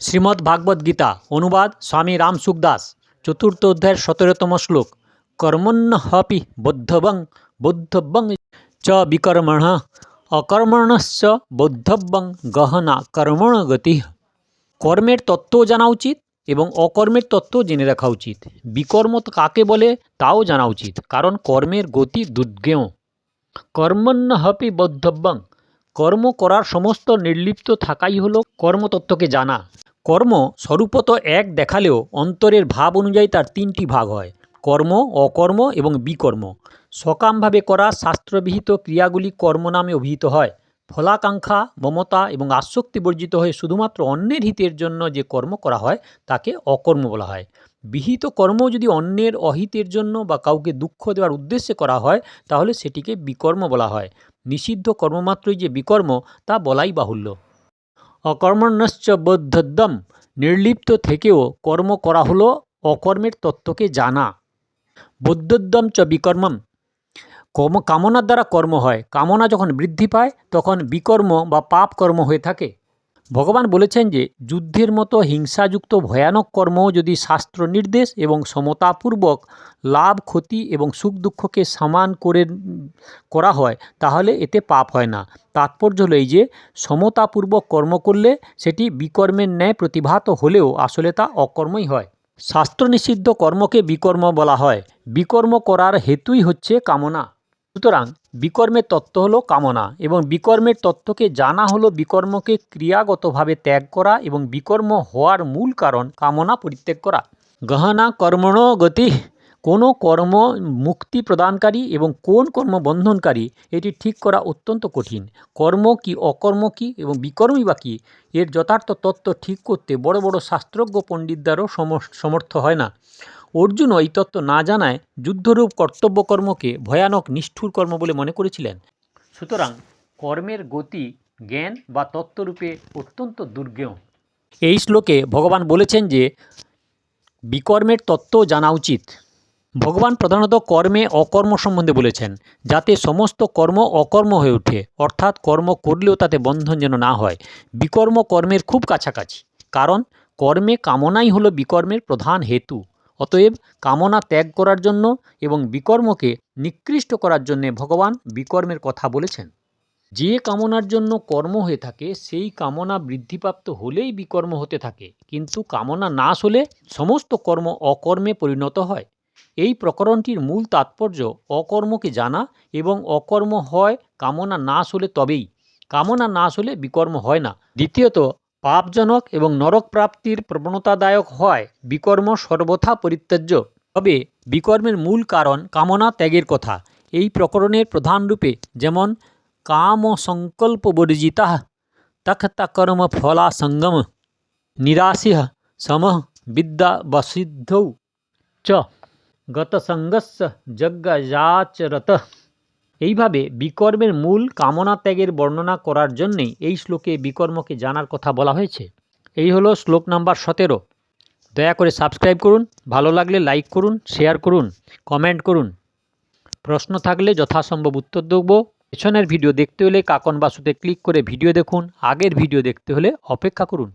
শ্রীমদ্ ভাগবত গীতা, অনুবাদ স্বামী রাম সুখদাস, চতুর্থ অধ্যায়ের সতেরোতম শ্লোক কর্মণ্য হপি বৌদ্ধবং বৌদ্ধব্যং চ বিকর্মণ, অকর্মণশ্চ বৌদ্ধব্যং গহনা কর্মণ গতি। কর্মের তত্ত্ব জানা উচিত এবং অকর্মের তত্ত্ব জেনে রাখা উচিত। বিকর্ম কাকে বলে তাও জানা উচিত, কারণ কর্মের গতি দুর্গেয়। কর্মণ্য হপি বৌদ্ধব্যং কর্ম করার সমস্ত নির্লিপ্ত থাকাই হলো কর্মতত্ত্বকে জানা। কর্ম স্বরূপত এক দেখালেও অন্তরের ভাব অনুযায়ী তার তিনটি ভাগ হয়, কর্ম, অকর্ম এবং বিকর্ম। সকামভাবে করা শাস্ত্রবিহিত ক্রিয়াগুলি কর্ম নামে অভিহিত হয়। ফলাকাঙ্ক্ষা, মমতা এবং আসক্তি বর্জিত হয়ে শুধুমাত্র অন্যের হিতের জন্য যে কর্ম করা হয়, তাকে অকর্ম বলা হয়। বিহিত কর্ম যদি অন্যের অহিতের জন্য বা কাউকে দুঃখ দেওয়ার উদ্দেশ্যে করা হয়, তাহলে সেটিকে বিকর্ম বলা হয়। নিষিদ্ধ কর্মমাত্রই যে বিকর্ম, তা বলাই বাহুল্য। অকর্মণ্যশ্চ বদ্ধদ্যম নির্লিপ্ত থেকেও কর্ম করা হলো, অকর্মের তত্ত্বকে জানা। বদ্ধদ্যম চ বিকর্মম। কর্ম কামনার দ্বারা কর্ম হয়। কামনা যখন বৃদ্ধি পায়, তখন বিকর্ম বা পাপ কর্ম হয়ে থাকে। ভগবান বলেছেন যে, যুদ্ধের মতো হিংসাযুক্ত ভয়ানক কর্ম যদি শাস্ত্র নির্দেশ এবং সমতাপূর্বক লাভ, ক্ষতি এবং সুখ দুঃখকে সমান করে, করা হয়, তাহলে এতে পাপ হয় না। তাৎপর্য হলো এই যে, সমতাপূর্বক কর্ম করলে সেটি বিকর্মের ন্যায় প্রতিভাত হলেও আসলে তা অকর্মই হয়। শাস্ত্র নিষিদ্ধ কর্মকে বিকর্ম বলা হয়। বিকর্ম করার হেতুই হচ্ছে কামনা। সুতরাং বিকর্মের তত্ত্ব হলো কামনা এবং বিকর্মের তত্ত্বকে জানা হলো বিকর্মকে ক্রিয়াগতভাবে ত্যাগ করা এবং বিকর্ম হওয়ার মূল কারণ কামনা পরিত্যাগ করা। গহনা, কর্মণ, গতি, কোনো কর্ম মুক্তি প্রদানকারী এবং কোন কর্ম বন্ধনকারী, এটি ঠিক করা অত্যন্ত কঠিন। কর্ম কি অকর্ম কি এবং বিকর্মী বা কী, এর যথার্থ তত্ত্ব ঠিক করতে বড় বড় শাস্ত্রজ্ঞ পণ্ডিতদেরও সমর্থ হয় না। অর্জুনও এই তত্ত্ব না জানায় যুদ্ধরূপ কর্তব্যকর্মকে ভয়ানক নিষ্ঠুর কর্ম বলে মনে করেছিলেন। সুতরাং কর্মের গতি, জ্ঞান বা তত্ত্বরূপে অত্যন্ত দুর্গেয় এই শ্লোকে ভগবান বলেছেন যে, বিকর্মের তত্ত্ব জানা উচিত। ভগবান প্রধানত কর্মে অকর্ম সম্বন্ধে বলেছেন, যাতে সমস্ত কর্ম অকর্ম হয়ে ওঠে, অর্থাৎ কর্ম করলেও তাতে বন্ধন যেন না হয়। বিকর্ম কর্মের খুব কাছাকাছি, কারণ কর্মে কামনাই হলো বিকর্মের প্রধান হেতু। অতএব কামনা ত্যাগ করার জন্য এবং বিকর্মকে নিকৃষ্ট করার জন্যে ভগবান বিকর্মের কথা বলেছেন। যে কামনার জন্য কর্ম হয়ে থাকে, সেই কামনা বৃদ্ধিপ্রাপ্ত হলেই বিকর্ম হতে থাকে। কিন্তু কামনা নাশ হলে সমস্ত কর্ম অকর্মে পরিণত হয়। এই প্রকরণটির মূল তাৎপর্য অকর্মকে জানা এবং অকর্ম হয় কামনা নাশ হলে তবেই। কামনা নাশ হলে বিকর্ম হয় না। দ্বিতীয়ত পাপজনক এবং নরক প্রাপ্তির প্রবণতাদায়ক হয়, বিকর্ম সর্বথা পরিত্যাজ্য। তবে বিকর্মের মূল কারণ কামনা ত্যাগের কথা। এই প্রকরণের প্রধান রূপে যেমন কাম সংকল্প বর্জিতা তখতা ফলা সঙ্গম নিরাশিহ সমহ বিদ্যা বসিদ্ধৌ। চ। গতসঙ্গস্য যজ্ঞযাচরত এইভাবে বিকর্মের মূল কামনা ত্যাগের বর্ণনা করার জন্যেই এই শ্লোকে বিকর্মকে জানার কথা বলা হয়েছে। এই হলো শ্লোক নাম্বার সতেরো। দয়া করে সাবস্ক্রাইব করুন, ভালো লাগলে লাইক করুন, শেয়ার করুন, কমেন্ট করুন। প্রশ্ন থাকলে যথাসম্ভব উত্তর দেবো। পেছনের ভিডিও দেখতে হলে কাকন বাসুতে ক্লিক করে ভিডিও দেখুন, আগের ভিডিও দেখতে হলে অপেক্ষা করুন।